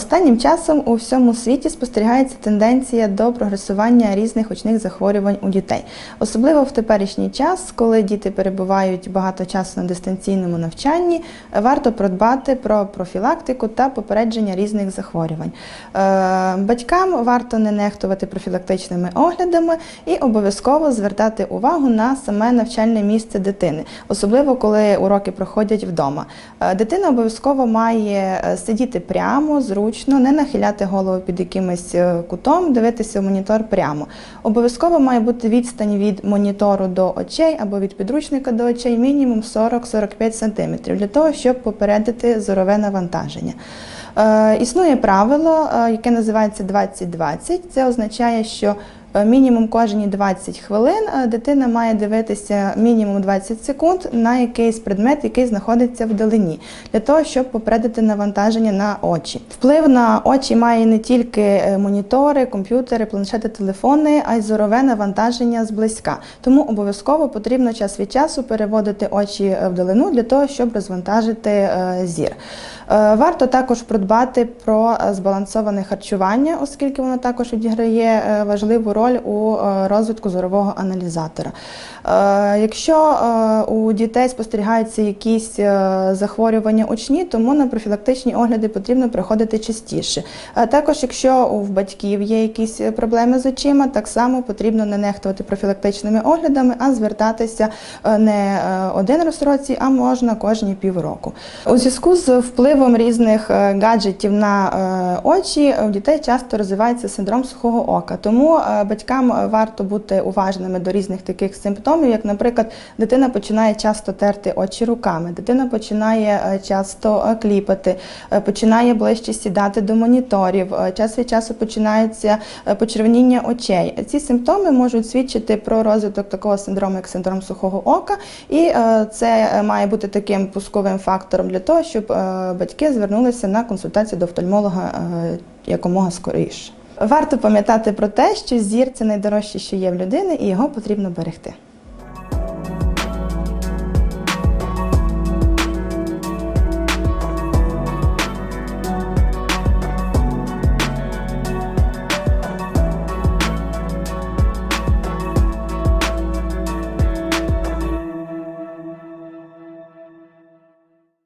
Останнім часом у всьому світі спостерігається тенденція до прогресування різних очних захворювань у дітей, особливо в теперішній час, коли діти перебувають багато часу на дистанційному навчанні, варто продбати про профілактику та попередження різних захворювань. Е, Батькам варто не нехтувати профілактичними оглядами і обов'язково звертати увагу на саме навчальне місце дитини, особливо коли уроки проходять вдома. Е, Дитина обов'язково має е, сидіти прямо, зручно, не нахиляти голову під якимось е, кутом, дивитися в монітор прямо. Обов'язково має бути відстань від монітору до очей або від підручника до очей мінімум 40-45 см для того, щоб попередити зорове навантаження. Е, Існує правило, е, яке називається 20-20. Це означає, що мінімум кожні 20 хвилин е, дитина має дивитися мінімум 20 секунд на якийсь предмет, який знаходиться вдалині, для того, щоб попередити навантаження на очі. Вплив на очі має не тільки е, монітори, комп'ютери, планшети, телефони, а й зорове навантаження зблизька. Тому обов'язково потрібно час від часу переводити очі е, вдалину для того, щоб розвантажити е, зір. Е, Варто також продбати про е, збалансоване харчування, оскільки воно також відіграє е, важливу роль у е, розвитку зорового аналізатора. Е, Якщо е, у дітей спостерігаються якісь захворювання очні, тому на профілактичні огляди потрібно приходити частіше. Також, якщо у батьків є якісь проблеми з очима, так само потрібно не нехтувати профілактичними оглядами, а звертатися не один раз в році, а можна кожні півроку. У зв'язку з впливом різних гаджетів на очі у дітей часто розвивається синдром сухого ока. Тому е, батькам варто бути уважними до різних таких симптомів, як, наприклад, дитина починає часто терти очі руками, дитина починає е, часто е, кліпати, е, починає ближче сідати до моніторів, е, час від часу починається е, почервоніння очей. Ці симптоми можуть свідчити про розвиток такого синдрому, як синдром сухого ока, і е, це е, має бути таким пусковим фактором для того, щоб е, батьки звернулися на консультацію до офтальмолога е, якомога скоріше. Варто пам'ятати про те, що зір це найдорожче, що є в людини, і його потрібно берегти.